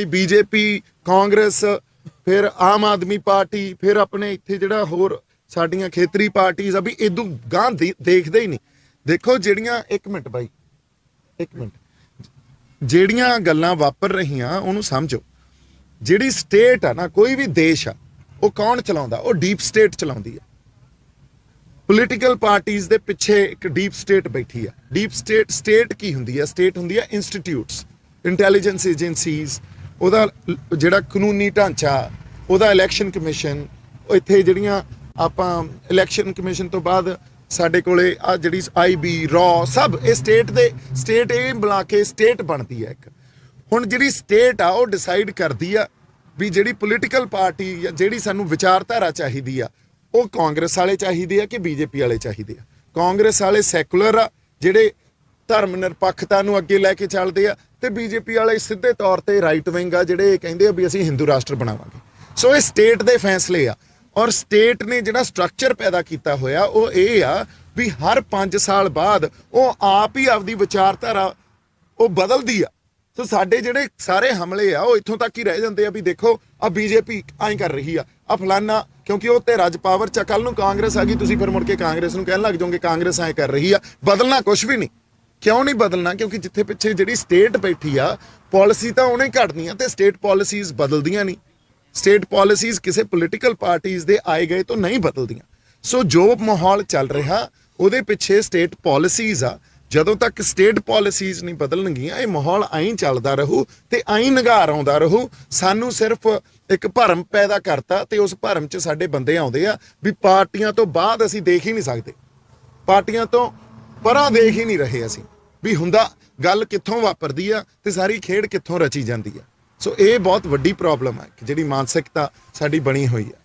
ਆਪਣੀ ਬੀਜੇਪੀ, ਕਾਂਗਰਸ, ਫਿਰ ਆਮ ਆਦਮੀ ਪਾਰਟੀ, ਫਿਰ ਆਪਣੇ ਇੱਥੇ ਜਿਹੜਾ ਹੋਰ ਸਾਡੀਆਂ ਖੇਤਰੀ ਪਾਰਟੀਆਂ ਆ ਵੀ ਇਦੋਂ ਗਾਂ ਦੇਖਦੇ ਹੀ ਨਹੀਂ। ਦੇਖੋ ਜਿਹੜੀਆਂ, ਇੱਕ ਮਿੰਟ ਬਾਈ, ਇੱਕ ਮਿੰਟ। ਜਿਹੜੀਆਂ ਗੱਲਾਂ ਵਾਪਰ ਰਹੀਆਂ, ਉਹਨੂੰ ਸਮਝੋ। ਜਿਹੜੀ ਸਟੇਟ ਆ ਨਾ, ਕੋਈ ਵੀ ਦੇਸ਼ ਆ, ਉਹ ਕੌਣ ਚਲਾਉਂਦਾ? ਉਹ ਡੀਪ ਸਟੇਟ ਚਲਾਉਂਦੀ ਆ। ਪੋਲੀਟੀਕਲ ਪਾਰਟੀਆਂ ਦੇ ਪਿੱਛੇ ਇੱਕ ਡੀਪ ਸਟੇਟ ਬੈਠੀ ਆ। ਡੀਪ ਸਟੇਟ ਸਟੇਟ ਕੀ ਹੁੰਦੀ ਆ? ਸਟੇਟ ਹੁੰਦੀ ਆ ਇੰਸਟੀਟਿਊਟਸ, ਇੰਟੈਲੀਜੈਂਸ ਏਜੰਸੀਜ਼ ਉਹਦਾ ਜਿਹੜਾ ਕਾਨੂੰਨੀ ਢਾਂਚਾ, ਉਹਦਾ ਇਲੈਕਸ਼ਨ ਕਮਿਸ਼ਨ ਇੱਥੇ ਜਿਹੜੀਆਂ ਆਪਾਂ ਇਲੈਕਸ਼ਨ ਕਮਿਸ਼ਨ ਤੋਂ ਬਾਅਦ ਸਾਡੇ ਕੋਲੇ ਆ ਜਿਹੜੀ ਆਈਬੀ ਰॉ ਸਭ ਇਹ ਸਟੇਟ ਦੇ ਸਟੇਟ ਇਹ ਬੁਲਾ ਕੇ ਸਟੇਟ ਬਣਦੀ ਹੈ ਇੱਕ। ਹੁਣ ਜਿਹੜੀ ਸਟੇਟ ਆ, ਉਹ ਡਿਸਾਈਡ ਕਰਦੀ ਆ ਵੀ ਜਿਹੜੀ ਪੋਲੀਟੀਕਲ ਪਾਰਟੀ ਜਾਂ ਜਿਹੜੀ ਸਾਨੂੰ ਵਿਚਾਰਧਾਰਾ ਚਾਹੀਦੀ ਆ, ਉਹ ਕਾਂਗਰਸ ਵਾਲੇ ਚਾਹੀਦੇ ਆ ਕਿ ਬੀਜੇਪੀ ਵਾਲੇ ਚਾਹੀਦੇ ਆ। ਕਾਂਗਰਸ ਵਾਲੇ ਸੈਕੂਲਰ ਆ, ਜਿਹੜੇ ਧਰਮ ਨਿਰਪੱਖਤਾ ਨੂੰ ਅੱਗੇ ਲੈ ਕੇ ਚੱਲਦੇ ਆ ਤੇ ਬੀਜੇਪੀ ਵਾਲੇ ਸਿੱਧੇ ਤੌਰ ਤੇ ਰਾਈਟ ਵਿੰਗ ਆ ਜਿਹੜੇ ਇਹ ਕਹਿੰਦੇ ਆ ਵੀ ਅਸੀਂ ਹਿੰਦੂ ਰਾਸ਼ਟਰ ਬਣਾਵਾਂਗੇ। ਸੋ ਇਹ ਸਟੇਟ ਦੇ ਫੈਸਲੇ ਆ ਔਰ ਸਟੇਟ ਨੇ ਜਿਹੜਾ ਸਟਰਕਚਰ ਪੈਦਾ ਕੀਤਾ ਹੋਇਆ ਉਹ ਇਹ ਆ ਵੀ ਹਰ 5 ਸਾਲ ਬਾਅਦ ਉਹ ਆਪ ਹੀ ਆਪਦੀ ਵਿਚਾਰਧਾਰਾ ਉਹ ਬਦਲਦੀ ਆ। ਸੋ ਸਾਡੇ ਜਿਹੜੇ ਸਾਰੇ ਹਮਲੇ ਆ ਉਹ ਇੱਥੋਂ ਤੱਕ ਹੀ ਰਹਿ ਜਾਂਦੇ ਆ ਵੀ ਦੇਖੋ ਆ ਬੀਜੇਪੀ ਐਂ ਕਰ ਰਹੀ ਆ। ਆ ਫਲਾਨਾ, ਕਿਉਂਕਿ ਉਹ ਤੇ ਰਾਜ ਪਾਵਰ ਚ ਕੱਲ ਨੂੰ ਕਾਂਗਰਸ ਆ ਗਈ, ਤੁਸੀਂ ਫਿਰ ਮੁੜ ਕੇ ਕਾਂਗਰਸ ਨੂੰ ਕਹਿਣ ਲੱਗ ਜਾਓਗੇ ਕਾਂਗਰਸ ਐਂ ਕਰ ਰਹੀ ਆ। ਬਦਲਣਾ ਕੁਝ ਵੀ ਨਹੀਂ। ਕਿਉਂ ਨਹੀਂ ਬਦਲਣਾ? ਕਿਉਂਕਿ ਜਿੱਥੇ ਪਿੱਛੇ ਜਿਹੜੀ ਸਟੇਟ ਬੈਠੀ ਆ ਪਾਲਿਸੀ ਤਾਂ ਉਹਨੇ ਘਟਦੀਆਂ ਤੇ ਸਟੇਟ ਪਾਲਿਸੀਜ਼ ਬਦਲਦੀਆਂ ਨਹੀਂ। ਸਟੇਟ ਪਾਲਿਸੀਜ਼ ਕਿਸੇ ਪੋਲੀਟੀਕਲ ਪਾਰਟੀਆਂ ਦੇ ਆਏ ਗਏ ਤੋਂ ਨਹੀਂ ਬਦਲਦੀਆਂ। ਸੋ ਜੋ ਮਾਹੌਲ ਚੱਲ ਰਿਹਾ, ਉਹਦੇ ਪਿੱਛੇ ਸਟੇਟ ਪਾਲਿਸੀਜ਼ ਆ। ਜਦੋਂ ਤੱਕ ਸਟੇਟ ਪਾਲਿਸੀਜ਼ ਨਹੀਂ ਬਦਲਣਗੀਆਂ, ਇਹ ਮਾਹੌਲ ਐਂ ਚੱਲਦਾ ਰਹੂ ਤੇ ਐਂ ਨਿਗਾਰ ਆਉਂਦਾ ਰਹੂ। ਸਾਨੂੰ ਸਿਰਫ ਇੱਕ ਭਰਮ ਪੈਦਾ ਕਰਤਾ ਤੇ ਉਸ ਭਰਮ 'ਚ ਸਾਡੇ ਬੰਦੇ ਆਉਂਦੇ ਆ ਵੀ ਪਾਰਟੀਆਂ ਤੋਂ ਬਾਅਦ ਅਸੀਂ ਦੇਖ ਹੀ ਨਹੀਂ ਸਕਦੇ। ਪਾਰਟੀਆਂ ਤੋਂ ਪਰਾਂ ਦੇਖ ਹੀ ਨਹੀਂ ਰਹੇ ਅਸੀਂ, ਵੀ ਹੁੰਦਾ ਗੱਲ ਕਿੱਥੋਂ ਵਾਪਰਦੀ ਆ ਤੇ ਸਾਰੀ ਖੇਡ ਕਿੱਥੋਂ ਰਚੀ ਜਾਂਦੀ ਆ। ਸੋ ਇਹ ਬਹੁਤ ਵੱਡੀ ਪ੍ਰੋਬਲਮ ਹੈ ਕਿ ਜਿਹੜੀ ਮਾਨਸਿਕਤਾ ਸਾਡੀ ਬਣੀ ਹੋਈ ਆ।